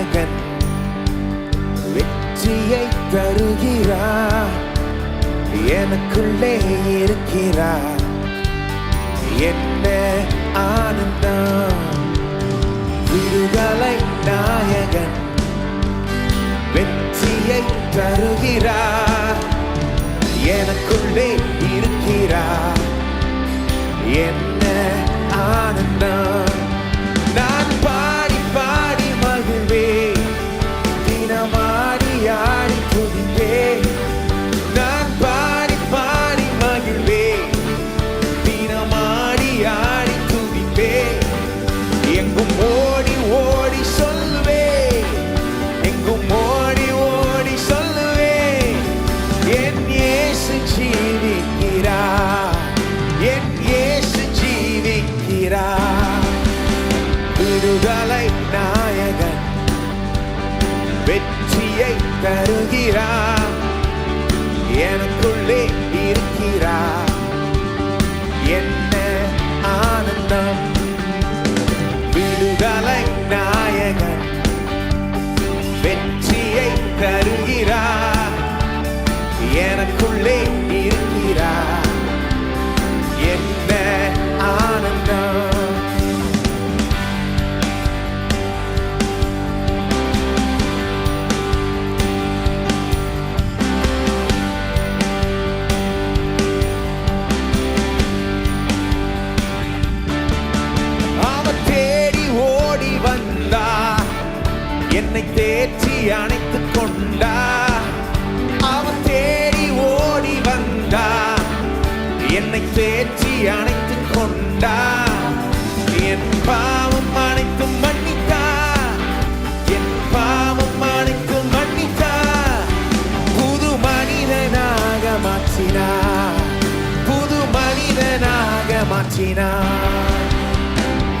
நாயகன் வெற்றியை தருகிறார். எனக்குள்ளே இருக்கிறார். என்ன ஆனந்தம்? விடுதலை நாயகன் வெற்றியை தருகிறார். எனக்குள்ளே கிருபையை தருகிறார் எனக்குள்ளே இருக்கிறார் என்ன ஆனந்தம்? விடுதலை நாயகன். வெற்றியை தருகிறார் எனக்கு என்னை தேற்றி அணைத்துக் கொண்டா அவர் தேடி ஓடி வந்தா என்னை தேற்றி அணைத்துக் கொண்டா என் பாவம் அனைத்தும் மன்னித்தா என் பாவம் அனைத்தும் மன்னித்தா புது மனிதனாக மாற்றினார். புது மனிதனாக மாற்றினார்.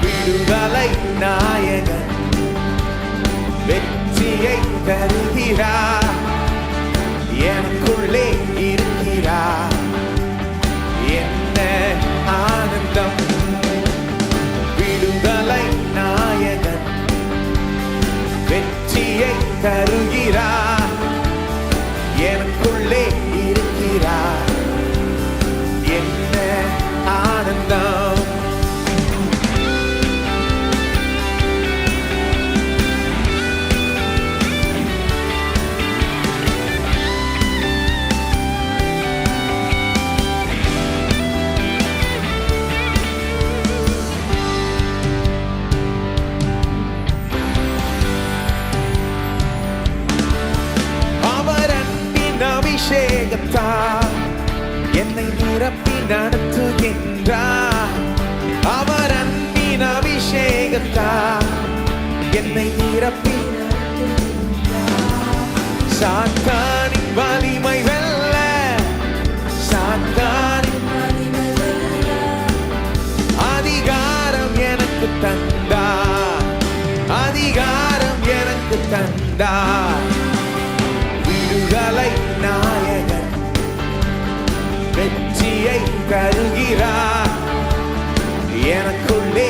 விடுதலை நாயகன் வெற்றியை தருகிறார் எனக்குள்ளே இருக்கிறார் என்ன ஆனந்தம். விடுதலை நாயகன். வெற்றியை தருகிறார் அபிஷேகத்தால் என்னை நிரப்பி நடத்துகின்றார் அவர் அன்பின் அபிஷேகத்தால் என்னை நிரப்பி சாத்தானின் வலிமை வெல்ல. சாத்தானின் அதிகாரம் எனக்கு தந்தார் அதிகாரம் எனக்கு தந்தார் விடுதலை வெற்றியை தருகிறார். எனக்குள்ளே